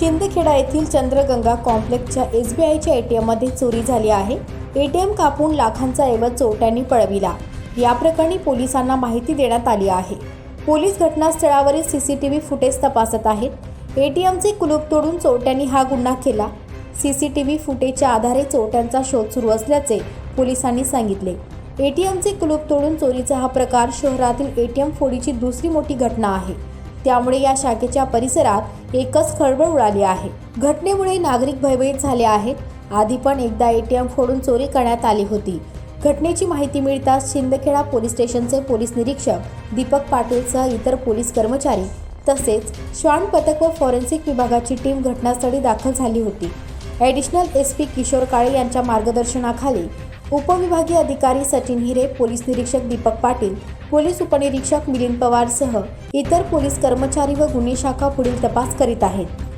शिंदखेडा येथील चंद्रगंगा कॉम्प्लेक्सच्या एस बी आयच्या A T एममध्ये चोरी झाली आहे. ए टी एम कापून लाखांचा ऐवज चोरट्यांनी पळविला. या प्रकरणी पोलिसांना माहिती देण्यात आली आहे. Police घटनास्थळावरील C C T V footage तपासत आहेत. ए टी एमचे कुलूप तोडून चोरट्यांनी हा गुन्हा केला. सी सी टी व्ही फुटेजच्या आधारे चोरट्यांचा शोध सुरू असल्याचे पोलिसांनी सांगितले. ए टी एमचे कुलूप तोडून चोरीचा हा प्रकार शहरातील ए टी एम फोडीची दुसरी मोठी घटना आहे. त्यामुळे या शाखेच्या परिसरात एकच खळबळ उडाली आहे. घटनेमुळे नागरिक भयभीत झाले आहेत. आधी पण एकदा एटीएम फोडून चोरी करण्यात आली होती. घटनेची माहिती मिळताच शिंदखेडा पोलीस स्टेशनचे पोलीस निरीक्षक दीपक पाटीलसह इतर पोलीस कर्मचारी तसेच श्वान पथक व फॉरेन्सिक विभागाची टीम घटनास्थळी दाखल झाली होती. Additional S P Kishor Kale यांच्या मार्गदर्शनाखाली उपविभागीय अधिकारी सचिन हिरे पोलीस निरीक्षक दीपक पाटील पोलीस उपनिरीक्षक मिलिंद पवारसह इतर पोलीस कर्मचारी व गुन्हे शाखा पुढील तपास करीत आहेत.